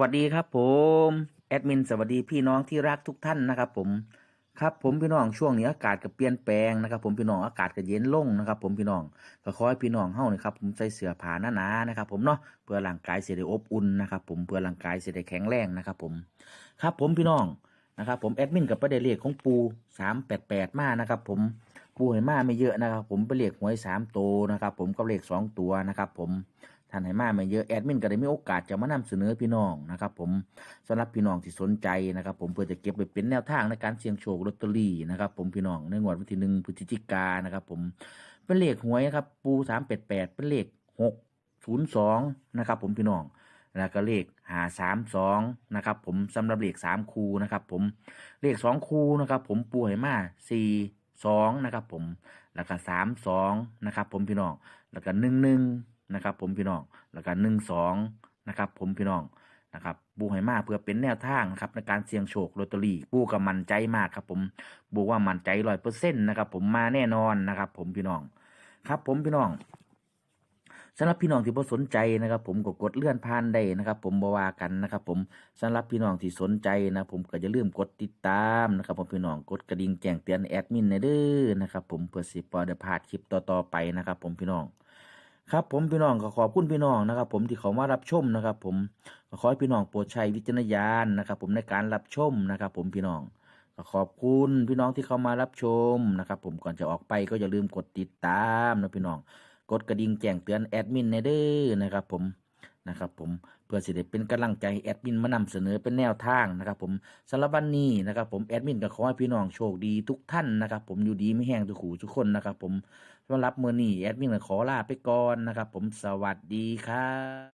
วัสดีครับผมแอดมินสวัสดีพี่น้องที่รักทุกท่านนะครับ ผมครับผมพี่น้องช่วงนี้อากาศก็เปลี่ยนแปลงนะครับ ผมพี่น้องอากาศก็เย็นลงนะครับ ผมพี่น้องก็ขอให้พี่น้องเฮานะครับผมใส่เสื้อผ้าหนาๆนะครับ ผมเนาะเพื่อร่างกายเสียได้อบอุ่นนะครับ ผมเพื่อร่างกายเสียได้แข็งแรงนะครับ ผมครับผมพี่น้องนะครับ ผมแอดมินกับประเดเลขของปูสามแปดแปดมานะครับ ผมปูให้มาไม่เยอะนะครับ ผมเป็นเลขหวยสามตัวนะครับ ผมกับเลขสองตัวนะครับ ผม ท่านให้มาไม่เยอะแอดมินก็ได้มีโอกาสจะมานำเสนอพี่น้องนะครับผมสำหรับพี่น้องที่สนใจนะครับผมเพื่อจะเก็บไปเป็นแนวทางในการเสี่ยงโชคลอตเตอรี่นะครับผมพี่น้องในงวดวันที่หนึ่งพฤศจิกานะครับผมเป็นเลขหวยนะครับปูสามแปดแปดเป็นเลขหกศูนย์สองนะครับผมพี่น้องแล้วก็เลขหาสามสองนะครับผมสำหรับเลขสามคูนะครับผมเลขสองคูนะครับผมปูให้มาสี่สองนะครับผมแล้วก็สามสองนะครับผมพี่น้องแล้วก็หนึ่งหนึ่ง นะครับ ผมพี่น้องแล้วก็หนึ่งสองนะครับ ผมพี่น้องนะครับปูให้มาเพื่อเป็นแนวทางนะครับในการเสี่ยงโชคลอตเตอรี่ปูก็มั่นใจมากครับผมบูว่ามั่นใจร้อยเปอร์เซ็นต์นะครับ ผมมาแน่นอนนะครับ ผมพี่น้อง ครับ ผมพี่น้องสำหรับพี่น้องที่สนใจนะครับ ผมก็กดเลื่อนผ่านได้นะครับ ผมบว่ากันนะครับ ผมสำหรับพี่น้องที่สนใจนะ ผมก็อย่าลืมกดติดตามนะครับ ผมพี่น้องกดกระดิ่งแจ้งเตือนแอดมินในเด้อนะครับ ผมเพื่อสิปอได้พาดคลิปต่อๆไปนะครับ ผมพี่น้อง ครับผมพี่น้องก็ขอบคุณพี่น้องนะครับ ผมที่เขามารับชมนะครับ ผมขอให้พี่น้องโปรดใช้วิจารณญาณนะครับ ผมในการรับชมนะครับ ผมพี่น้องขอขอบคุณพี่น้องที่เข้ามารับชมนะครับ ผมก่อนจะออกไปก็อย่าลืมกดติดตามนะพี่น้อง กดกระดิ่งแจ้งเตือนแอดมินในเด้อนะครับ ผม นะครับผมเพื่อสิเดเป็นกำลังใจแอดมินมานำเสนอเป็นแนวทางนะครับผมสำหรับวันนี้นะครับผมแอดมินก็ขอให้พี่น้องโชคดีทุกท่านนะครับผมอยู่ดีไม่แห้งทุกขู่ทุกคนนะครับผมสำหรับเมื่อนี้แอดมินก็ขอลาไปก่อนนะครับผมสวัสดีครับ